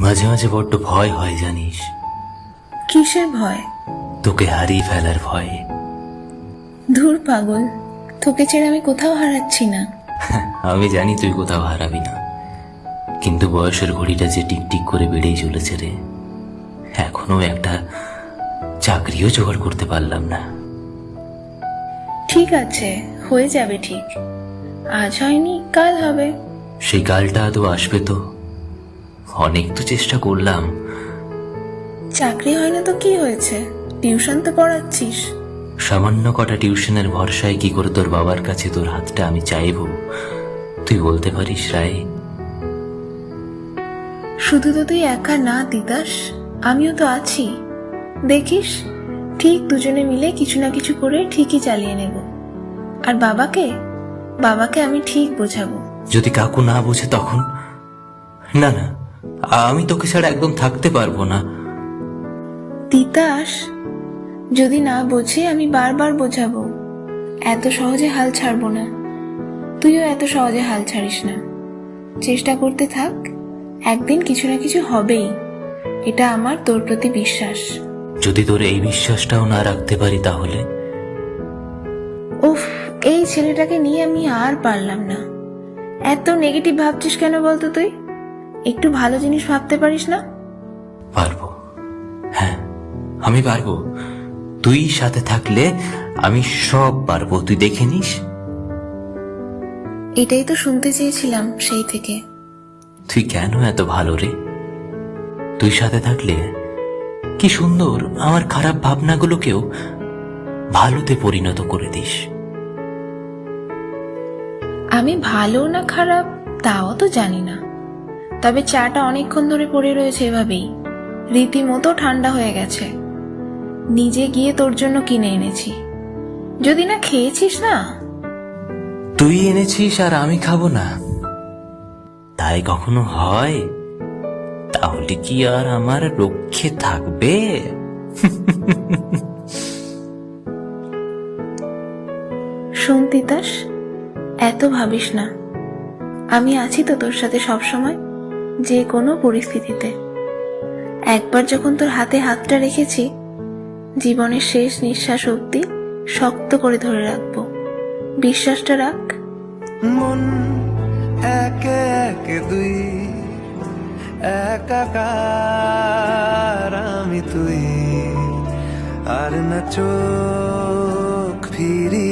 মাঝে মাঝে বড্ড ভয় হয় জানিস। কিসের ভয়? তোকে হারিয়ে ফেলার ভয়ে। ধুর পাগল তোকে ছেড়ে আমি কোথাও হারাচ্ছি না। আমি জানি তুই কোথাও হারাবি না। কিন্তু বয়সের ঘড়িটা যে টিকটিক করে বেড়েই চলেছে রে এখনও একটা চাকরিও জোগাড় করতে পারলাম না। ঠিক আছে হয়ে যাবে ঠিক। আজ হয়নি কাল হবে। সেই কালটা আদৌ আসবে তো? অনেক তো চেষ্টা করলাম। চাকরি হয় না তো কি হয়েছে? টিউশন তো পড়াচ্ছিস। সামান্য কটা টিউশনের ভরসায় কি করে তোর বাবার কাছে তোর হাতটা আমি চাইব? তুই বলতে পারিস রায়? শুধু তো তুই একা না দিদাস আমিও তো আছি। দেখিস ঠিক দুজনে মিলে কিছু না কিছু করে ঠিকই চালিয়ে নেব। আর বাবাকে? বাবাকে আমি ঠিক বোঝাবো। যদি কাকু না বোঝে তখন? না না আমি তোকে ছাড়া একদম থাকতে পারব না। তিতাস যদি না বোঝে আমি বারবার বোঝাবো। এত সহজে হাল ছাড়বো না। তুইও এত সহজে হাল ছাড়িস না। চেষ্টা করতে থাক একদিন কিছু না কিছু হবেই। এটা আমার তোর প্রতি বিশ্বাস। যদি তোর এই বিশ্বাসটাও না রাখতে পারি তাহলে? উফ এই ছেলেটাকে নিয়ে আমি আর পারলাম না। এত নেগেটিভ ভাবছিস কেন বলতো তুই? একটু ভালো জিনিস ভাবতে পারিস না? পারব। হ্যাঁ আমি পারব। তুই সাথে থাকলে আমি সব পারব। তুই দেখে নিস। এটাই তো শুনতে চেয়েছিলাম সেই থেকে। তুই কেন এত ভালো রে? তুই সাথে থাকলে কি সুন্দর আমার খারাপ ভাবনাগুলোকেও ভালোতে পরিণত করে দিস। আমি ভালো না খারাপ তাও তো জানি না। তবে চাটা অনেকক্ষণ ধরে পড়ে রয়েছে এভাবেই। রীতিমতো ঠান্ডা হয়ে গেছে। নিজে গিয়ে তোর জন্য কিনে এনেছি। যদি না খেয়েছিস না? তুই এনেছিস আর আমি খাব না। তাই কখনো হয়? তাহলে কি আর আমার লক্ষ্যে থাকবে? শোন তিতাস এত ভাবিস না। আমি আছি তো তোর সাথে সব সময় যে কোনো পরিস্থিতিতে। একবার যখন তোর হাতে হাতটা রেখেছি, জীবনের শেষ নিঃশ্বাস অবধি শক্ত করে ধরে রাখব। বিশ্বাসটা রাখ। মন একে একে দুই, একাকার আমি তুই। আর না চোখ হাসি